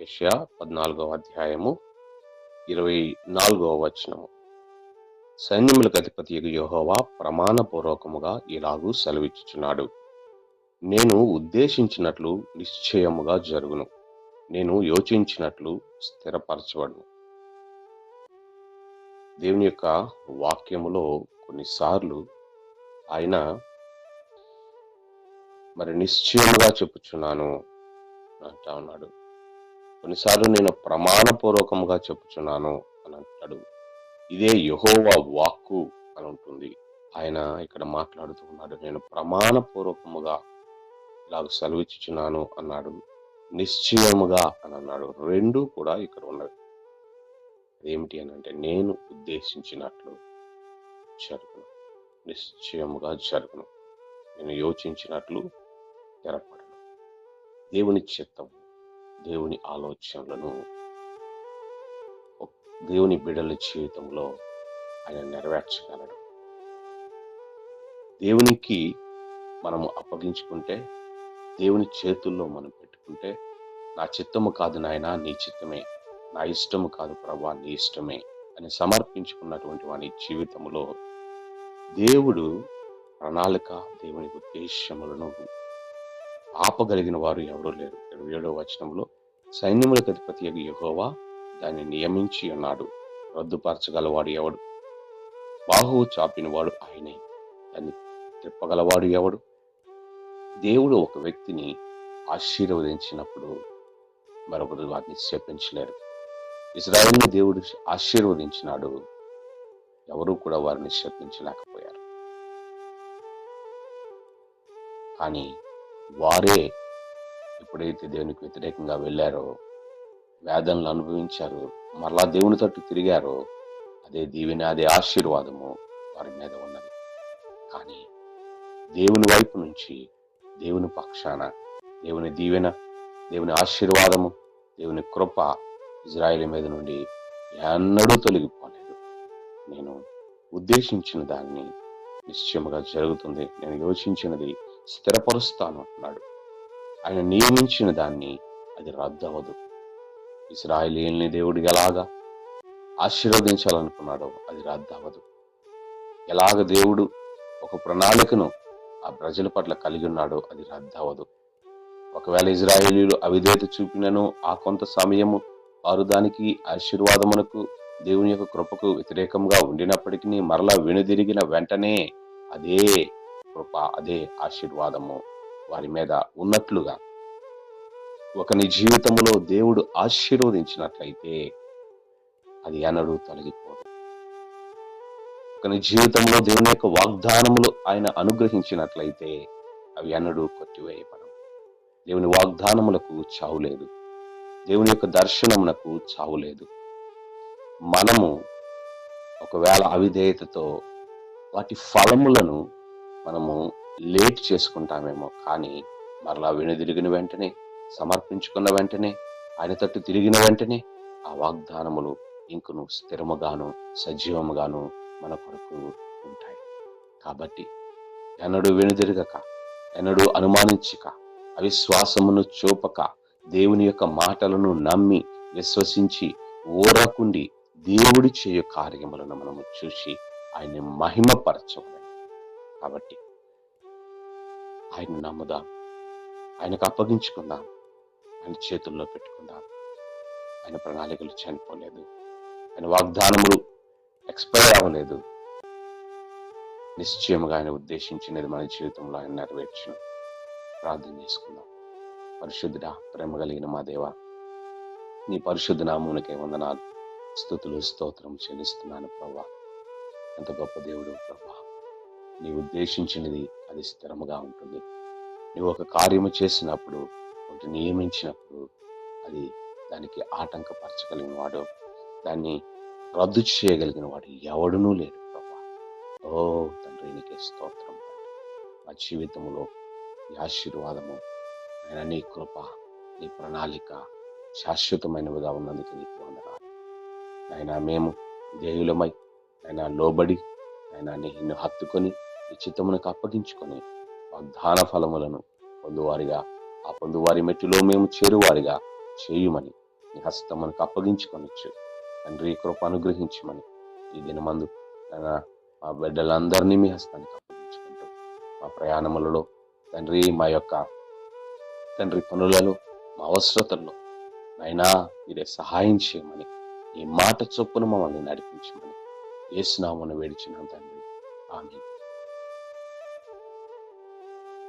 యెషయా పద్నాలుగవ అధ్యాయము ఇరవై నాలుగవ వచనము. సైన్యములకు అధిపతి యోహోవా ప్రమాణపూర్వకముగా ఇలాగూ సెలవిచ్చుచున్నాడు. నేను ఉద్దేశించినట్లు నిశ్చయముగా జరుగును. నేను యోచించినట్లు స్థిరపరచబడును. దేవుని యొక్క వాక్యములో కొన్నిసార్లు ఆయన మరి నిశ్చయముగా చెప్పుచున్నాను అంటా ఉన్నాడు. కొన్నిసార్లు నేను ప్రమాణపూర్వకంగా చెప్పుచున్నాను అని అంటాడు. ఇదే యహోవా వాక్కు అని ఉంటుంది. ఆయన ఇక్కడ మాట్లాడుతూ ఉన్నాడు. నేను ప్రమాణపూర్వకముగా ఇలాగ సెలవిచ్చుచున్నాను అన్నాడు. నిశ్చయముగా అని అన్నాడు. రెండు కూడా ఇక్కడ ఉన్నవి. అదేమిటి అని అంటే నేను ఉద్దేశించినట్లు జరుగును. నిశ్చయముగా జరుగును. నేను యోచించినట్లు తెరపడను దేవుని చిత్తం దేవుని ఆలోచనలను దేవుని బిడల జీవితంలో ఆయన నెరవేర్చగలడు. దేవునికి మనము అప్పగించుకుంటే దేవుని చేతుల్లో మనం పెట్టుకుంటే నా చిత్తము కాదు నాయన నీ చిత్తమే. నా ఇష్టము కాదు ప్రభా నీ ఇష్టమే అని సమర్పించుకున్నటువంటి వాని జీవితంలో దేవుడు ప్రణాళిక దేవుని ఉద్దేశములను ఆపగలిగిన వారు ఎవరూ లేరు. ఇరవై ఏడవ వచనంలో సైన్యములకు అధిపతి యహోవా దాన్ని నియమించి ఉన్నాడు. రద్దుపరచగలవాడు ఎవడు? బాహువు చాపినవాడు ఆయనే. దాన్ని తిప్పగలవాడు ఎవడు? దేవుడు ఒక వ్యక్తిని ఆశీర్వదించినప్పుడు మరొకరు వాటిని శపించలేరు. ఇజ్రాయెల్ని దేవుడు ఆశీర్వదించినాడు. ఎవరూ కూడా వారిని శపించలేకపోయారు. కానీ వారే ఎప్పుడైతే దేవునికి వ్యతిరేకంగా వెళ్ళారో వేదనలు అనుభవించారు మరలా దేవుని తట్టు తిరిగారో అదే దీవెన అదే ఆశీర్వాదము వారి మీద ఉన్నది. కానీ దేవుని వైపు నుంచి దేవుని పక్షాన దేవుని దీవెన దేవుని ఆశీర్వాదము దేవుని కృప ఇజ్రాయిల్ మీద నుండి ఎన్నడూ తొలగిపోలేదు. నేను ఉద్దేశించిన దాన్ని నిశ్చయముగా జరుగుతుంది. నేను యోచించినది స్థిరపరుస్తాను అంటున్నాడు ఆయన నియమించిన దాన్ని అది రద్దవదు ఇస్రాయలీల్ని దేవుడికి ఎలాగా ఆశీర్వదించాలనుకున్నాడో అది రద్దవదు ఎలాగ దేవుడు ఒక ప్రణాళికను ఆ ప్రజల పట్ల కలిగి ఉన్నాడో అది రద్దవదు ఒకవేళ ఇజ్రాయేలీలు అవిధేత చూపినను ఆ కొంత సమయము వారు దానికి ఆశీర్వాదమునకు దేవుని యొక్క కృపకు వ్యతిరేకంగా ఉండినప్పటికీ మరలా వెనుదిరిగిన వెంటనే అదే కృప అదే ఆశీర్వాదము వారి మీద ఉన్నట్లుగా. ఒకని జీవితంలో దేవుడు ఆశీర్వదించినట్లయితే అది ఎన్నడూ తొలగిపోదు. ఒకని జీవితంలో దేవుని యొక్క వాగ్దానములు ఆయన అనుగ్రహించినట్లయితే అవి ఎన్నడూ కొట్టివేయబడవు. దేవుని వాగ్దానములకు చావు లేదు. దేవుని యొక్క దర్శనమునకు చావు లేదు. మనము ఒకవేళ అవిధేయతతో వాటి ఫలములను మనము లేట్ చేసుకుంటామేమో. కానీ మరలా వెనుదిరిగిన వెంటనే సమర్పించుకున్న వెంటనే ఆయన తట్టు తిరిగిన వెంటనే ఆ వాగ్దానములు ఇంకను స్థిరముగాను సజీవముగాను మన కొరకు ఉంటాయి. కాబట్టి ఎన్నడూ వెనుదిరగక ఎన్నడూ అనుమానించక అవిశ్వాసమును చూపక దేవుని యొక్క మాటలను నమ్మి విశ్వసించి ఊరకుండి దేవుడి చేయు కార్యములను మనము చూసి ఆయన్ని మహిమపరచవలని కాబట్టి ఆయన నమ్ముదాం. ఆయనకు అప్పగించుకుందాం. ఆయన చేతుల్లో పెట్టుకుందాం. ఆయన ప్రణాళికలు చనిపోలేదు. ఆయన వాగ్దానములు ఎక్స్పైర్ అవ్వలేదు. నిశ్చయముగా ఆయన ఉద్దేశించినది మన జీవితంలో ఆయన నెరవేర్చును. ప్రార్థన చేసుకుందాం. పరిశుద్ధుడా ప్రేమ కలిగిన మా దేవ నీ పరిశుద్ధ నామునకే వందనాలు. స్థుతులు స్తోత్రం చెల్లిస్తున్నాను ప్రభా. ఎంత గొప్ప దేవుడు ప్రభా. నీ ఉద్దేశించినది అది స్థిరముగా ఉంటుంది. నువ్వు ఒక కార్యము చేసినప్పుడు ఒకటి నియమించినప్పుడు అది దానికి ఆటంకపరచగలిగిన వాడు దాన్ని రద్దు చేయగలిగిన వాడు ఎవడునూ లేడు ప్రభా. ఓ తండ్రి నీకే స్తోత్రం. మా జీవితంలో నీ ఆశీర్వాదము ఆయన నీ కృప నీ ప్రణాళిక శాశ్వతమైనవిగా ఉన్నందుకు నీకు వందనాలు. ఆయన మేము దేయులమై ఆయన లోబడి ఆయన నిన్ను హత్తుకొని నీ చిత్తమునకు అప్పగించుకొని వాగ్దాన ఫలములను పొందువారిగా ఆ పొందువారి మెట్టులో మేము చేరువారిగా చేయుమని నీ హస్తమునకు మనకు అప్పగించుకొనొచ్చు. తండ్రి కృప అనుగ్రహించమని ఈ దినమందు మా బిడ్డలందరినీ మీ హస్తానికి అప్పగించుకుంటూ మా ప్రయాణములలో తండ్రి మా యొక్క తండ్రి పనులలో మా అవసరతల్లో అయినా మీరే సహాయం చేయమని ఈ మాట చొప్పున మమ్మల్ని నడిపించమని ఏసునామను వేడిచిన తండ్రి. ఆమె